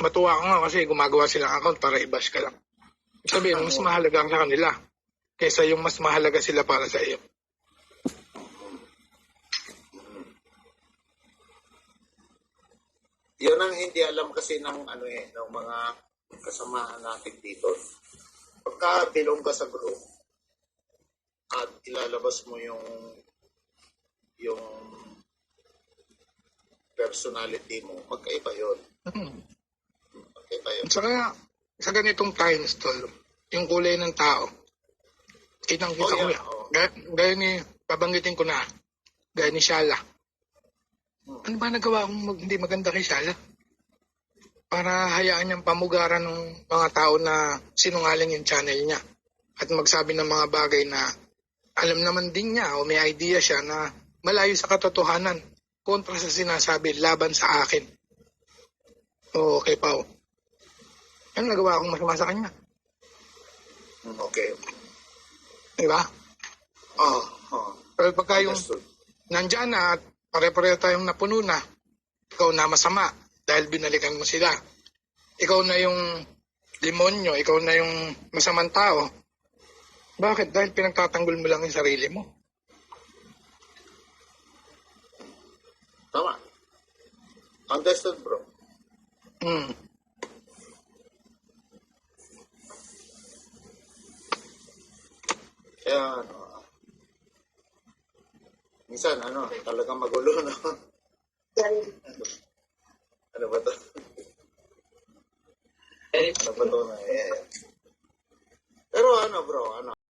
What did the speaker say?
matuwa ko nga kasi gumagawa silang account para i-bash ka lang. Sabihin, mas mahalaga ang sa kanila kaysa yung mas mahalaga sila para sa iyo. Yun ang hindi alam kasi ng ano eh, ng mga kasamahan natin dito. Pagka belong ka sa group at ilalabas mo yung yung personality mo, magkaiba yun. Hmm. Magkaiba yun. Saka sa ganitong times, tol, yung kulay ng tao, kitang kita Oh, ko yeah. Oh. Gaya, gaya ni, babanggitin ko na, gaya ni Shala. Hmm. Ano ba nagawa kong mag- hindi maganda kay Shala? Para hayaan niyang pamugaran ng mga tao na sinungaling yung channel niya. At magsabi ng mga bagay na alam naman din niya o may idea siya na malayo sa katotohanan kontra sa sinasabi laban sa akin. O kay Pao. Ano nagawa akong masama sa kanya? Okay. Di ba? Oh, oh. Pero pagka yung Understood. nandyan na at pare-pareho tayong napuno na, ikaw na masama dahil binalikan mo sila. Ikaw na yung demonyo, ikaw na yung masamang tao. Bakit? Dahil pinagtatanggol mo lang yung sarili mo. Tama. Understood, bro. Hmm. Kaya, ano, minsan, ano, talagang magulo, no? ano ba to? ano ba to na, eh.